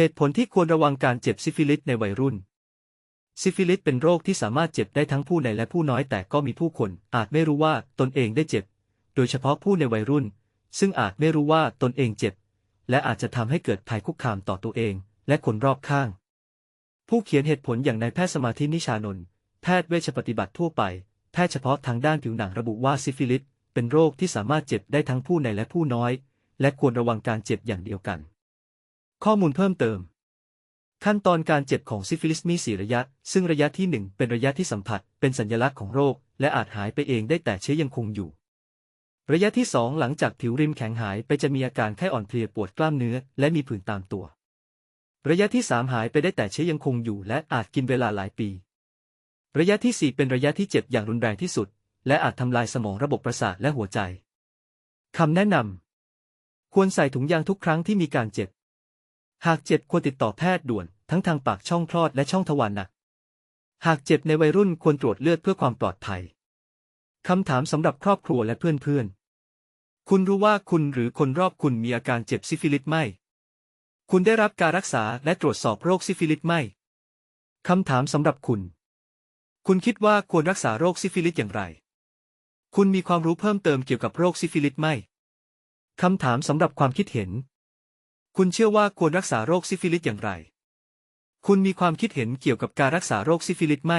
เหตุผลที่ควรระวังการเจ็บซิฟิลิสในวัยรุ่น ซิฟิลิสเป็นโรคที่สามารถเจ็บได้ทั้งผู้ในและผู้น้อยแต่ก็มีผู้คน อาจไม่รู้ว่าตนเองได้เจ็บ โดยเฉพาะผู้ในวัยรุ่น ซึ่งอาจไม่รู้ว่าตนเองเจ็บ และอาจจะทำให้เกิดภัยคุกคามต่อตัวเอง และคนรอบข้าง ผู้เขียนเหตุผลอย่างนายแพทย์สมาธินิชานนท์แพทย์เวชปฏิบัติทั่วไป แพทย์เฉพาะทางด้านผิวหนังระบุว่าซิฟิลิสเป็นโรคที่สามารถเจ็บได้ทั้งผู้ในและผู้น้อย และควรระวังการเจ็บอย่างเดียวกัน ข้อมูลเพิ่มเติม ขั้นตอนการเจ็บของซิฟิลิสมีสี่ระยะ ซึ่งระยะที่หนึ่งเป็นระยะที่สัมผัส เป็นสัญลักษณ์ของโรค และอาจหายไปเองได้แต่เชื้อยังคงอยู่ ระยะที่สองหลังจากผิวริมแข็งหายไปจะมีอาการไข้อ่อนเพลียปวดกล้ามเนื้อ และมีผื่นตามตัว ระยะที่สามหายไปได้แต่เชื้อยังคงอยู่ และอาจกินเวลาหลายปี ระยะที่สี่เป็นระยะที่เจ็บอย่างรุนแรงที่สุด และอาจทำลายสมองระบบประสาทและหัวใจคำแนะนำควรใส่ถุงยางทุกครั้งที่มีการเจ็บ หากเจ็บควรติดต่อแพทย์ด่วน ทั้งทางปากช่องคลอดและช่องทวารหนัก หากเจ็บในวัยรุ่นควรตรวจเลือดเพื่อความปลอดภัย คำถามสำหรับครอบครัวและเพื่อนๆ คุณรู้ว่าคุณหรือคนรอบคุณมีอาการเจ็บซิฟิลิสไหม คุณได้รับการรักษาและตรวจสอบโรคซิฟิลิสไหม คำถามสำหรับคุณ คุณคิดว่าควรรักษาโรคซิฟิลิสอย่างไร คุณมีความรู้เพิ่มเติมเกี่ยวกับโรคซิฟิลิสไหม คำถามสำหรับความคิดเห็น คุณเชื่อว่าควรรักษาโรคซิฟิลิสอย่างไร คุณมีความคิดเห็นเกี่ยวกับการรักษาโรคซิฟิลิสไหม